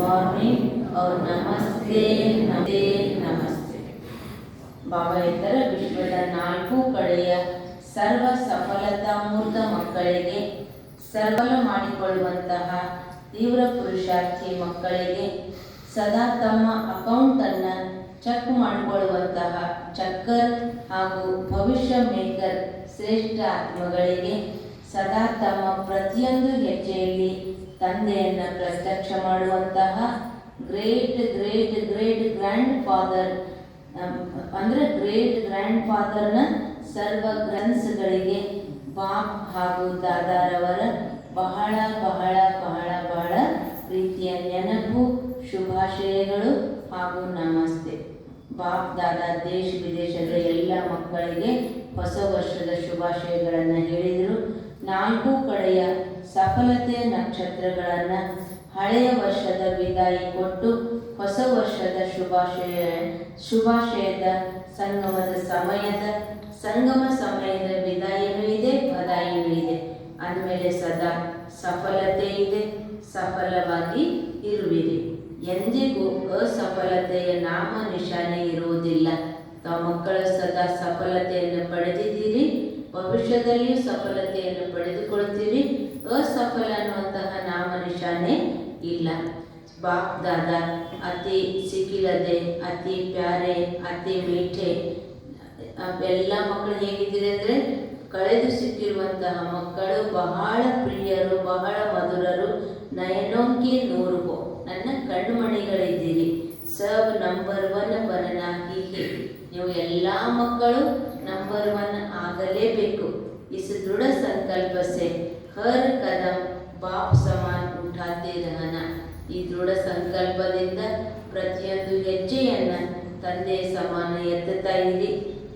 Morning ಅವ್ರು ನಮಸ್ತೆ ನಮಸ್ತೆ ನಮಸ್ತೆ. ಬಾಬಾ ಇತರ ವಿಶ್ವದ ನಾಲ್ಕು ಕಡೆಯ ಸರ್ವ ಸಫಲತಾಮೂರ್ತ ಮಕ್ಕಳಿಗೆ ಸರ್ವಲು ಮಾಡಿಕೊಳ್ಳುವಂತಹ ತೀವ್ರ ಪುರುಷಾರ್ಥಿ ಮಕ್ಕಳಿಗೆ ಸದಾ ತಮ್ಮ ಅಕೌಂಟನ್ನು ಚೆಕ್ ಮಾಡಿಕೊಳ್ಳುವಂತಹ ಚಕ್ಕರ್ ಹಾಗೂ ಭವಿಷ್ಯ ಮೇಕರ್ ಶ್ರೇಷ್ಠ ಆತ್ಮಗಳಿಗೆ ಸದಾ ತಮ್ಮ ಪ್ರತಿಯೊಂದು ಹೆಜ್ಜೆಯಲ್ಲಿ ತಂದೆಯನ್ನು ಪ್ರತ್ಯಕ್ಷ ಮಾಡುವಂತಹ great great great grand father ಅಂದರೆ ಗ್ರೇಟ್ ಗ್ರ್ಯಾಂಡ್ ಫಾದರ್ನ ಸರ್ವ ಗ್ರಂಥಗಳಿಗೆ ಬಾಪ್ ಹಾಗೂ ದಾದಾರವರ ಬಹಳ ಬಹಳ ಬಹಳ ಬಹಳ ಪ್ರೀತಿಯ ನೆನಪು, ಶುಭಾಶಯಗಳು ಹಾಗೂ ನಮಸ್ತೆ ದಾದ ದೇಶ ವಿದೇಶದ ಎಲ್ಲ ಮಕ್ಕಳಿಗೆ ಹೊಸ ವರ್ಷದ ಶುಭಾಶಯಗಳನ್ನು ಹೇಳಿದರು. ನಾಲ್ಕು ಕಡೆಯ ಸಫಲತೆ ನಕ್ಷತ್ರಗಳನ್ನು ಹಳೆಯ ವರ್ಷದ ವಿದಾಯಿ ಕೊಟ್ಟು ಹೊಸ ವರ್ಷದ ಶುಭಾಶಯ, ಶುಭಾಶಯದ ಸಂಗಮದ ಸಮಯದ, ಸಂಗಮ ಸಮಯದ ವಿದಾಯನೂ ಇದೆ ಬದಾಯಿನೂ ಇದೆ ಅಂದಮೇಲೆ ಸದಾ ಸಫಲತೆ ಇದೆ, ಸಫಲವಾಗಿ ಇರುವಿರಿ. ಎಂದಿಗೂ ಅಸಫಲತೆಯ ನಾಮ ನಿಶಾನೆ ಇರುವುದಿಲ್ಲ. ತಾವು ಮಕ್ಕಳು ಸದಾ ಸಫಲತೆಯನ್ನು ಪಡೆದಿದ್ದೀರಿ. ಭವಿಷ್ಯದಲ್ಲಿಯೂ ಸಫಲತೆಯನ್ನು ಪಡೆದುಕೊಳ್ತೀರಿ ಅಸಫಲ ಅನ್ನುವಂತಹ ನಾಮ ನಿಶಾನೆ ಇಲ್ಲ. ಬಾಪ್ ದಾದ, ಅತಿ ಸಿಕ್ಕಿಲ್ಲದೆ ಅತಿ ಪ್ಯಾರೆ, ಅತಿ ಮೀಠೆ, ಎಲ್ಲ ಮಕ್ಕಳು ಹೇಗಿದ್ದೀರಿ ಅಂದರೆ, ಕಳೆದು ಸಿಕ್ಕಿರುವಂತಹ ಮಕ್ಕಳು ಬಹಳ ಪ್ರಿಯರು, ಬಹಳ ಮಧುರರು, ನಯನೋಂಕಿ ನೂರು ನನ್ನ ಕಣ್ಮಣಿಗಳಿದ್ದೀರಿ. ಸಬ್ ನಂಬರ್ ಒನ್ ಬರನಾಗಿ ನೀವು ಎಲ್ಲ ಮಕ್ಕಳು ನಂಬರ್ ಒನ್ ಆಗಲೇಬೇಕು. ಇಸ್ ದೃಢ ಸಂಕಲ್ಪ ಸೆ. ಹರ್ ಕದಂ ಬಾಪ್ ಸಮಾನ್ ಉಠಾತೆ ರಹನ ಈ ದೃಢ ಸಂಕಲ್ಪದಿಂದ ಪ್ರತಿಯೊಂದು ಹೆಜ್ಜೆಯನ್ನ ತಂದೆ ಸಮಾನ ಎತ್ತುತ್ತಾ ಇರಿ.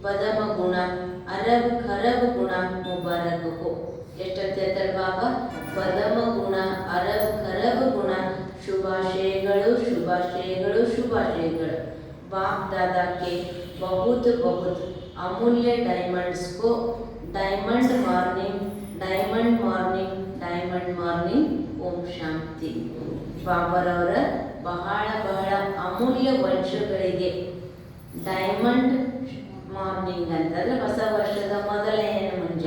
ಪದಮ ಗುಣ, ಅರಬ್ ಖರಬ್ ಗುಣ ಮುಬಾರಕ್ ಹೋ ಎಷ್ಟೊತ್ತ ಬಾಬಾ? ಪದಮ ಗುಣ ಅರಬ್ ಖರಬ್ ಗುಣ ಶುಭಾಶಯಗಳು ಶುಭಾಶಯಗಳು ಶುಭಾಶಯಗಳು. ಬಾಪ್ ದಾದಾಕ್ಕೆ. ಬಹುತ್ ಬಹುತ್. ಅಮೂಲ್ಯ ಡೈಮಂಡ್ಸ್ಗೂ diamond morning diamond morning diamond morning. ಓಂ ಶಾಂತಿ. ಬಾಬರವರ ಬಹಳ ಬಹಳ ಅಮೂಲ್ಯ ವರ್ಷಗಳಿಗೆ ಡೈಮಂಡ್ ಮಾರ್ನಿಂಗ್ ಅಂತಂದರೆ ಹೊಸ ವರ್ಷದ ಮೊದಲನೆಯ ಮುಂಜ.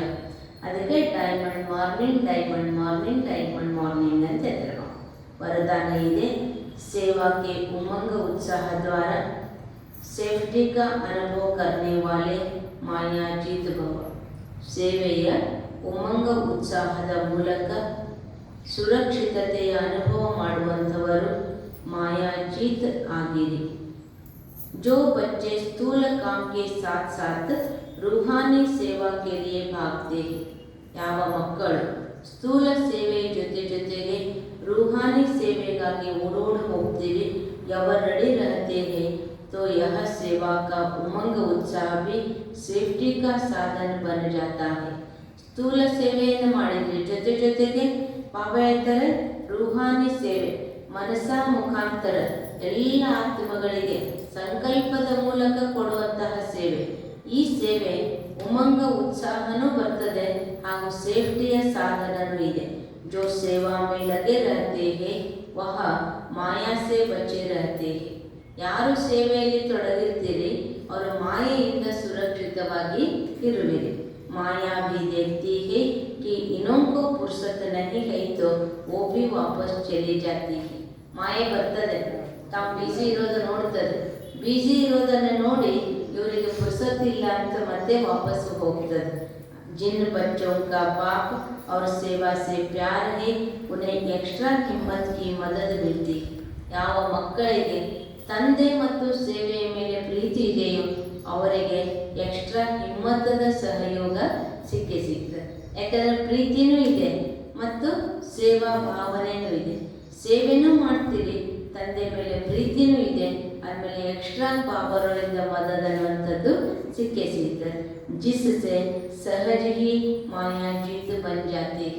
ಅದಕ್ಕೆ diamond morning diamond morning diamond morning ಅಂತ ಹೇಳ್ತಾರೆ वरदान ಇದೆ सेवा के उमंग उत्साह द्वारा सेफ्टी का अनुभव करने वाले ಮಾಯಾಜೀತ್ ಭವ ಸೇವೆಯ ಉಮಂಗ ಉತ್ಸಾಹದ ಮೂಲಕ ಸುರಕ್ಷಿತತೆಯ ಅನುಭವ ಮಾಡುವಂಥವರು ಮಾಯಾಜೀತ್ ಆಗಿರಿ जो बच्चे स्थूल काम के साथ साथ रूहानी सेवा के लिए भागते हैं ಯಾವ ಮಕ್ಕಳು ಸ್ಥೂಲ ಸೇವೆ ಜೊತೆ ಜೊತೆಗೆ रूहानी ಸೇವೆಗಾಗಿ ಓಡೋಡಿ ಹೋಗ್ತೀವಿ यवर रेडी रहते हैं तो यह सेवा का उमंग उत्साह भी ಸೇಫ್ಟಿ का ಸಾಧನ बन जाता है ಸ್ಥೂಲ ಸೇವೆಯನ್ನು ಮಾಡಿದ್ರಿ ಜೊತೆ ಜೊತೆಗೆ ಪಾಪ ಹೇಳ್ತಾರೆ ರೂಹಾನಿ ಸೇವೆ ಮನಸ್ಸ ಮುಖಾಂತರ ಎಲ್ಲ ಆತ್ಮಗಳಿಗೆ ಸಂಕಲ್ಪದ ಮೂಲಕ ಕೊಡುವಂತಹ ಸೇವೆ ಈ ಸೇವೆ ಉಮಂಗ ಉತ್ಸಾಹನೂ ಬರ್ತದೆ ಹಾಗೂ ಸೇಫ್ಟಿಯ ಸಾಧನನೂ ಇದೆ जो सेवा में लगे रहते हैं वह ಮಾಯಾ से बचे रहते हैं ಯಾರು ಸೇವೆಯಲ್ಲಿ ತೊಡಗಿರ್ತೀರಿ ಅವರು ಮಾಯೆಯಿಂದ ಸುರಕ್ಷಿತವಾಗಿ ಇರುವಿರಿ माया भी देखती है कि इन्हों को फुर्सत नहीं है तो वो भी वापस चली जाती है ಮಾಯೆ ಬರ್ತದೆ ತಾವು ಬಿಸಿ ಇರೋದು ನೋಡ್ತದೆ ಬಿಸಿ ಇರೋದನ್ನು ನೋಡಿ ಇವರಿಗೆ ಫುರ್ಸತ್ತಿಲ್ಲ ಅಂತ ಮತ್ತೆ ವಾಪಸ್ ಹೋಗ್ತದೆ जिन बच्चों का बाप और सेवा से प्यार है उन्हें एक्स्ट्रा ಕಿಮ್ಮತ್ की मदद मिलती है ಯಾವ ಮಕ್ಕಳಿಗೆ ತಂದೆ ಮತ್ತು ಸೇವೆಯ ಮೇಲೆ ಪ್ರೀತಿ ಇದೆಯೋ ಅವರಿಗೆ ಎಕ್ಸ್ಟ್ರಾ ಹಿಮ್ಮತ್ತದ ಸಹಯೋಗ ಸಿಕ್ಕೇ ಸಿಗ್ತದೆ ಯಾಕಂದರೆ ಪ್ರೀತಿನೂ ಇದೆ ಮತ್ತು ಸೇವಾ ಭಾವನೆಯೂ ಇದೆ ಸೇವೆನೂ ಮಾಡ್ತೀರಿ ತಂದೆ ಮೇಲೆ ಪ್ರೀತಿನೂ ಇದೆ. ಆಮೇಲೆ ಎಕ್ಸ್ಟ್ರಾ ಪಾಪರಿಂದ ಮದದ ಅನ್ನುವಂಥದ್ದು ಸಿಕ್ಕೇ ಸಿಗ್ತದೆ ಜಿಸ್ಸೆ ಸಹಜ ಹಿ ಮಾಯಾ ಜೀತು ಬಂಜಾತಿ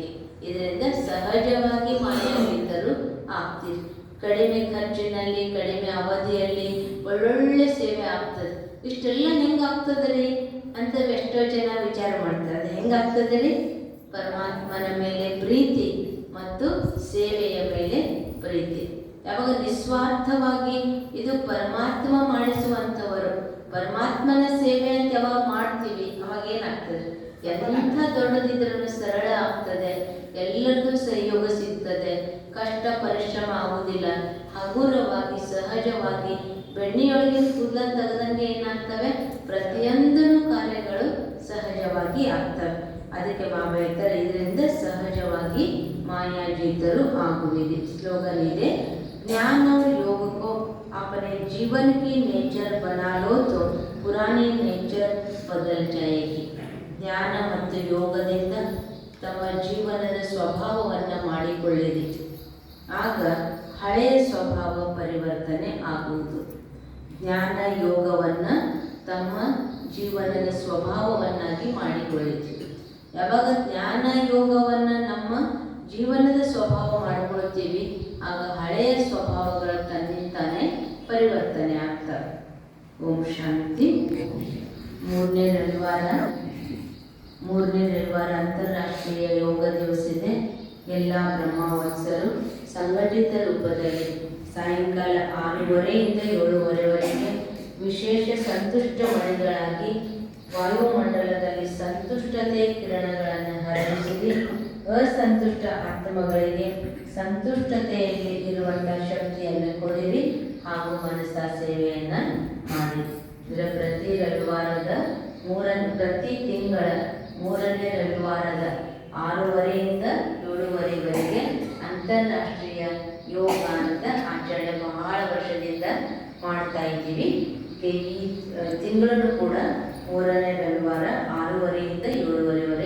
ಇದರಿಂದ ಸಹಜವಾಗಿ ಮಾಯಾಜೀತರು ಆಗ್ತೀರಿ. ಕಡಿಮೆ ಖರ್ಚಿನಲ್ಲಿ, ಕಡಿಮೆ ಅವಧಿಯಲ್ಲಿ ಒಳ್ಳೊಳ್ಳೆ ಸೇವೆ ಆಗ್ತದೆ. ಇಷ್ಟೆಲ್ಲ ಹೆಂಗೆ ರೀ ಅಂತ ಎಷ್ಟೋ ಜನ ವಿಚಾರ ಮಾಡ್ತಾರೆ. ಅದು ಹೆಂಗೆ ರೀ ಪರಮಾತ್ಮನ ಮೇಲೆ ಪ್ರೀತಿ ಮತ್ತು ಸೇವೆಯ ಮೇಲೆ ಪ್ರೀತಿ. ಯಾವಾಗ ನಿಸ್ವಾರ್ಥವಾಗಿ ಇದು ಪರಮಾತ್ಮ ಮಾಡಿಸುವಂಥವರು ಪರಮಾತ್ಮನ ಸೇವೆ ಅಂತ ಯಾವಾಗ ಮಾಡ್ತೀವಿ ಅವಾಗ ಏನಾಗ್ತದೆ ಎಂಥ ದೊಡ್ಡದಿದ್ರೂ ಸರಳ ಆಗ್ತದೆ. ಎಲ್ಲರಿಗೂ ಸಹಯೋಗ ಸಿಗ್ತದೆ. ಕಷ್ಟ, ಪರಿಶ್ರಮ ಆಗುವುದಿಲ್ಲ ಹಗುರವಾಗಿ, ಸಹಜವಾಗಿ ಬೆಣ್ಣೆಯೊಳಗೆ ಕೂದಲ ತೆಗೆದಂಗೆ ಏನಾಗ್ತವೆ? ಪ್ರತಿಯೊಂದು ಕಾರ್ಯಗಳು ಸಹಜವಾಗಿ ಆಗ್ತವೆ. ಅದಕ್ಕೆ ಬಾಬಾ ಹೇಳ್ತಾರೆ, ಇದರಿಂದ ಸಹಜವಾಗಿ ಮಾಯಾಜೀತರು ಆಗುವಿದೆ ಸ್ಲೋಗನ್ ಇದೆ ज्ञान और योग को अपने जीवन की नेचर बना लो तो पुरानी नेचर बदल जाएगी ಜ್ಞಾನ ಮತ್ತು ಯೋಗದಿಂದ ತಮ್ಮ ಜೀವನದ ಸ್ವಭಾವವನ್ನು ಮಾಡಿಕೊಳ್ಳಿರಿ ಆಗ ಹಳೆಯ ಸ್ವಭಾವ ಪರಿವರ್ತನೆ ಆಗುವುದು ಜ್ಞಾನ ಯೋಗವನ್ನು ತಮ್ಮ ಜೀವನದ ಸ್ವಭಾವವನ್ನಾಗಿ ಮಾಡಿಕೊಳ್ಳಿರಿ ಯಾವಾಗ ಜ್ಞಾನ ಯೋಗವನ್ನು ನಮ್ಮ ಜೀವನದ ಸ್ವಭಾವ ಮಾಡಿಕೊಳ್ತೀವಿ ಆಗ ಹಳೆಯ ಸ್ವಭಾವಗಳ ತನ್ನಿಂತಾನೇ ಪರಿವರ್ತನೆ ಆಗ್ತವೆ. ಓಂ ಶಾಂತಿ. ಮೂರನೇ ರವಿವಾರ. ಮೂರನೇ ರವಿವಾರ ಅಂತಾರಾಷ್ಟ್ರೀಯ ಯೋಗ ದಿವಸ ಇದೆ. ಎಲ್ಲ ಬ್ರಹ್ಮವತ್ಸರು ಸಂಘಟಿತ ರೂಪದಲ್ಲಿ ಸಾಯಂಕಾಲ ಆರೂವರೆಯಿಂದ ಏಳುವರೆವರೆಗೆ ವಿಶೇಷ ಸಂತುಷ್ಟ ಮಣಿಗಳಾಗಿ ವಾಯುಮಂಡಲದಲ್ಲಿ ಸಂತುಷ್ಟತೆ ಕಿರಣಗಳನ್ನು ಹರಡಿಸಿ ಅಸಂತುಷ್ಟ ಆತ್ಮಗಳಿಗೆ ಸಂತುಷ್ಟತೆಯಲ್ಲಿ ಇರುವಂತಹ ಶಕ್ತಿಯನ್ನು ಕೊಡಿರಿ ಹಾಗೂ ಮನಸ್ಸ ಸೇವೆಯನ್ನು ಮಾಡಿ. ಇದರ ಪ್ರತಿ ರವಿವಾರದ ಮೂರನೇ, ಪ್ರತಿ ತಿಂಗಳ ಮೂರನೇ ರವಿವಾರದ ಆರೂವರೆಯಿಂದ ಏಳುವರೆವರೆಗೆ ಅಂತಾರಾಷ್ಟ್ರೀಯ ಯೋಗ ಅಂತ ಆಚರಣೆ ಬಹಳ ವರ್ಷದಿಂದ ಮಾಡ್ತಾ ಇದ್ದೀವಿ. ಈ ತಿಂಗಳನ್ನು ಕೂಡ ಮೂರನೇ ರವಿವಾರ ಆರೂವರೆಯಿಂದ ಏಳುವರೆವರೆಗೆ